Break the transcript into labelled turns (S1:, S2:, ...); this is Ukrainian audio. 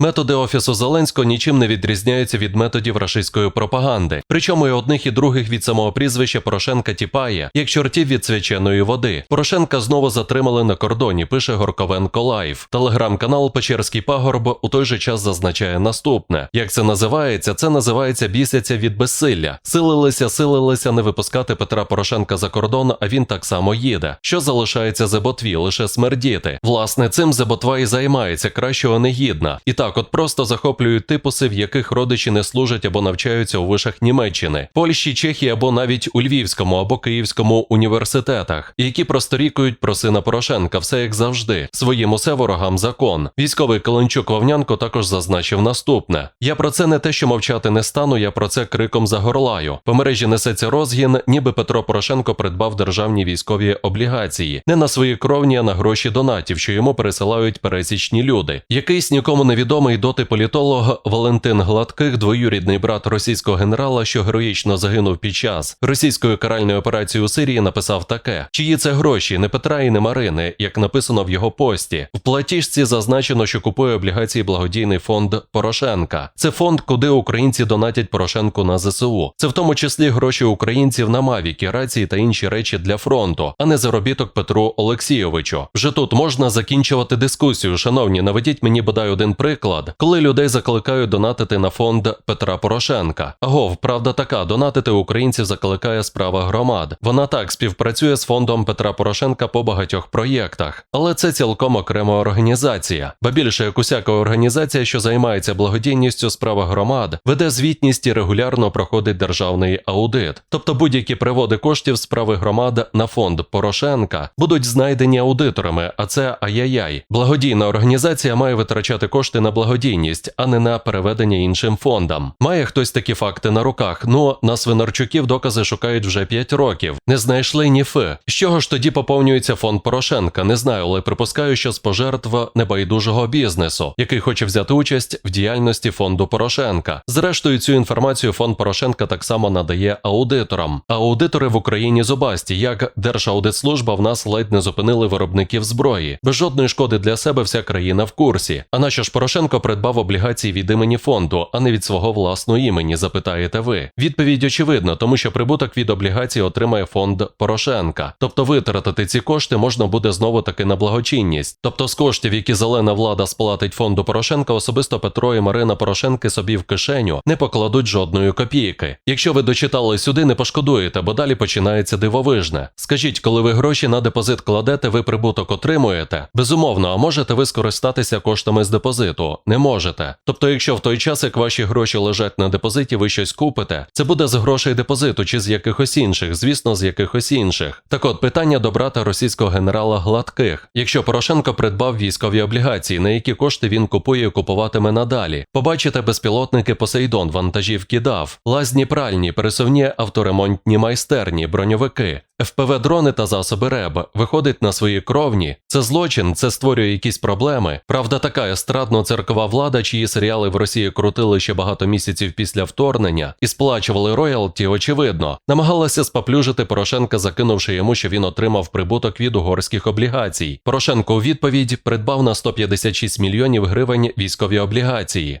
S1: Методи офісу Зеленського нічим не відрізняються від методів рашистської пропаганди. Причому і одних і других від самого прізвища Порошенка тіпає, як чортів від свяченої води. Порошенка знову затримали на кордоні. Пише Горковенко Лайв. Телеграм-канал Печерський пагорб у той же час зазначає наступне: як це називається? Це називається бісяться від безсилля. Силилися, силилися не випускати Петра Порошенка за кордон, а він так само їде. Що залишається Зеботві? Лише смердіти. Власне, цим Зеботва і займається, кращого не гідна. І так, от просто захоплюють типуси, в яких родичі не служать або навчаються у вишах Німеччини, Польщі, Чехії або навіть у Львівському або Київському університетах, які просторікують про сина Порошенка, все як завжди. Своїм усе ворогам закон. Військовий Каленчук Вовнянко також зазначив наступне: я про це не те, що мовчати не стану, я про це криком загорлаю. По мережі несеться розгін, ніби Петро Порошенко придбав державні військові облігації не на свої кровні, а на гроші донатів, що йому пересилають пересічні люди. Якийсь нікому невідомий доти політолог Валентин Гладких, двоюрідний брат російського генерала, що героїчно загинув під час російської каральної операції у Сирії, написав таке: чиї це гроші, не Петра і не Марини, як написано в його пості. В платіжці зазначено, що купує облігації благодійний фонд Порошенка. Це фонд, куди українці донатять Порошенку на ЗСУ. Це в тому числі гроші українців на мавіки, рації та інші речі для фронту, а не заробіток Петру Олексійовичу. Вже тут можна закінчувати дискусію. Шановні, наведіть мені бодай один приклад, коли людей закликають донатити на фонд Петра Порошенка. Агов, правда така, донатити українців закликає справа громад. Вона так співпрацює з фондом Петра Порошенка по багатьох проєктах, але це цілком окрема організація. Ба більше як усяка організація, що займається благодійністю справа громад, веде звітність і регулярно проходить державний аудит. Тобто будь-які приводи коштів справи громад на фонд Порошенка будуть знайдені аудиторами, а це ай-яй-яй. Благодійна організація має витрачати кошти на благодійність, а не на переведення іншим фондам. Має хтось такі факти на руках. Ну на свинарчуків докази шукають вже 5 років. Не знайшли ні фи. З чого ж тоді поповнюється фонд Порошенка? Не знаю, але припускаю, що з пожертв небайдужого бізнесу, який хоче взяти участь в діяльності фонду Порошенка. Зрештою, цю інформацію фонд Порошенка так само надає аудиторам. Аудитори в Україні зубасті, як Держаудитслужба в нас ледь не зупинили виробників зброї. Без жодної шкоди для себе вся країна в курсі. А нащо ж Порошенко придбав облігації від імені фонду, а не від свого власного імені? Запитаєте ви. Відповідь очевидна, тому що прибуток від облігацій отримає фонд Порошенка. Тобто витратити ці кошти можна буде знову таки на благочинність. Тобто з коштів, які зелена влада сплатить фонду Порошенка, особисто Петро і Марина Порошенки собі в кишеню не покладуть жодної копійки. Якщо ви дочитали сюди, не пошкодуєте, бо далі починається дивовижне. Скажіть, коли ви гроші на депозит кладете, ви прибуток отримуєте? Безумовно, а можете ви скористатися коштами з депозиту? Не можете. Тобто, якщо в той час, як ваші гроші лежать на депозиті, ви щось купите, це буде з грошей депозиту чи з якихось інших, звісно, з якихось інших. Так от питання до брата російського генерала Гладких. Якщо Порошенко придбав військові облігації, на які кошти він купує і купуватиме надалі, побачите безпілотники Посейдон, вантажівки ДАВ, лазні пральні, пересувні авторемонтні майстерні, броньовики. ФПВ дрони та засоби РЕБ виходить на свої кровні. Це злочин, це створює якісь проблеми. Правда, така естрадно-церкова влада, чиї серіали в Росії крутили ще багато місяців після вторгнення і сплачували роялті, очевидно, намагалася споплюжити Порошенка, закинувши йому, що він отримав прибуток від угорських облігацій. Порошенко у відповідь придбав на 156 мільйонів гривень військові облігації.